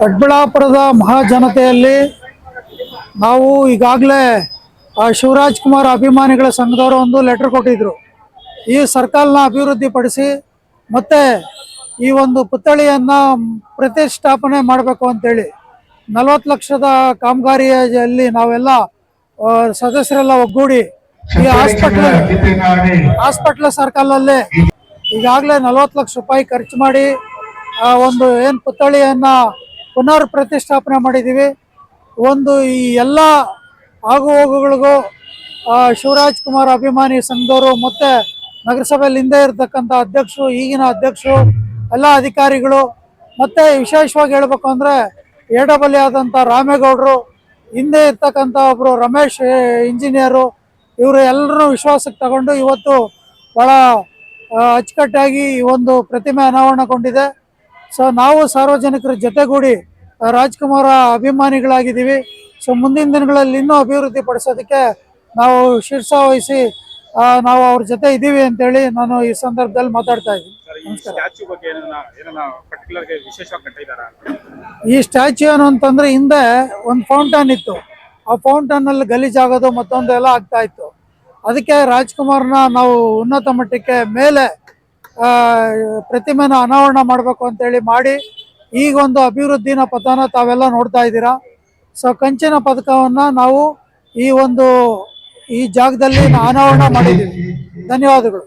ದೊಡ್ಡಬಳ್ಳಾಪುರದ ಮಹಾಜನತೆಯಲ್ಲಿ ನಾವು ಈಗಾಗಲೇ ಶಿವರಾಜ್ ಕುಮಾರ್ ಅಭಿಮಾನಿಗಳ ಸಂಘದವರು ಒಂದು ಲೆಟರ್ ಕೊಟ್ಟಿದ್ರು. ಈ ಸರ್ಕಲ್ನ ಅಭಿವೃದ್ಧಿಪಡಿಸಿ ಮತ್ತೆ ಈ ಒಂದು ಪುತ್ಥಳಿಯನ್ನು ಪ್ರತಿಷ್ಠಾಪನೆ ಮಾಡಬೇಕು ಅಂತೇಳಿ ನಲವತ್ತು ಲಕ್ಷದ ಕಾಮಗಾರಿಯಲ್ಲಿ ನಾವೆಲ್ಲ ಸದಸ್ಯರೆಲ್ಲ ಒಗ್ಗೂಡಿ ಈ ಹಾಸ್ಪಿಟ್ಲ್ ಹಾಸ್ಪಿಟ್ಲ್ ಸರ್ಕಲಲ್ಲಿ ಈಗಾಗಲೇ ನಲವತ್ತು ಲಕ್ಷ ರೂಪಾಯಿ ಖರ್ಚು ಮಾಡಿ ಆ ಒಂದು ಏನು ಪುತ್ಥಳಿಯನ್ನು ಪುನರ್ ಪ್ರತಿಷ್ಠಾಪನೆ ಮಾಡಿದ್ದೀವಿ ಒಂದು ಈ ಎಲ್ಲ ಆಗು ಹೋಗುಗಳಿಗೂ ಶಿವರಾಜ್ ಕುಮಾರ್ ಅಭಿಮಾನಿ ಸಂಘದವರು ಮತ್ತು ನಗರಸಭೆಯಲ್ಲಿ ಹಿಂದೆ ಇರತಕ್ಕಂಥ ಅಧ್ಯಕ್ಷರು ಈಗಿನ ಅಧ್ಯಕ್ಷರು ಎಲ್ಲ ಅಧಿಕಾರಿಗಳು ಮತ್ತು ವಿಶೇಷವಾಗಿ ಹೇಳಬೇಕು ಅಂದರೆ ಎಡಬಲಿ ಡಬಲ್ ಆದಂಥ ರಾಮೇಗೌಡರು ಹಿಂದೆ ಇರ್ತಕ್ಕಂಥ ಒಬ್ಬರು ರಮೇಶ್ ಇಂಜಿನಿಯರು ಇವರು ಎಲ್ಲರೂ ವಿಶ್ವಾಸಕ್ಕೆ ತಗೊಂಡು ಇವತ್ತು ಆ, ಅಚ್ಚುಕಟ್ಟಾಗಿ ಈ ಒಂದು ಪ್ರತಿಮೆ ಅನಾವರಣಗೊಂಡಿದೆ. ಸೊ ನಾವು ಸಾರ್ವಜನಿಕರ ಜೊತೆಗೂಡಿ ರಾಜ್ಕುಮಾರ ಅಭಿಮಾನಿಗಳಾಗಿದ್ದೀವಿ. ಸೊ ಮುಂದಿನ ದಿನಗಳಲ್ಲಿ ಇನ್ನೂ ಅಭಿವೃದ್ಧಿ ಪಡಿಸೋದಕ್ಕೆ ನಾವು ಶೀರ್ಷ ವಹಿಸಿ ನಾವು ಅವ್ರ ಜೊತೆ ಇದ್ದೀವಿ ಅಂತೇಳಿ ನಾನು ಈ ಸಂದರ್ಭದಲ್ಲಿ ಮಾತಾಡ್ತಾ ಇದ್ದೀನಿ. ಈ ಸ್ಟ್ಯಾಚ್ಯೂ ಏನು ಅಂತಂದ್ರೆ ಹಿಂದೆ ಒಂದು ಫೌಂಟನ್ ಇತ್ತು. ಆ ಫೌಂಟನ್ ಅಲ್ಲಿ ಗಲೀಜಾಗೋದು ಮತ್ತೊಂದು ಎಲ್ಲ ಆಗ್ತಾ ಇತ್ತು. ಅದಕ್ಕೆ ರಾಜ್ಕುಮಾರ್ನ ನಾವು ಉನ್ನತ ಮಟ್ಟಕ್ಕೆ ಮೇಲೆ ಪ್ರತಿಮೆನ ಅನಾವರಣ ಮಾಡಬೇಕು ಅಂತೇಳಿ ಮಾಡಿ ಈಗ ಒಂದು ಅಭಿವೃದ್ಧಿನ ಪಥನ ತಾವೆಲ್ಲ ನೋಡ್ತಾ ಇದ್ದೀರಾ. ಸೊ ಕಂಚಿನ ಪದಕವನ್ನ ನಾವು ಈ ಒಂದು, ಈ ಜಾಗದಲ್ಲಿ ಅನಾವರಣ ಮಾಡಿದ್ದೀವಿ. ಧನ್ಯವಾದಗಳು.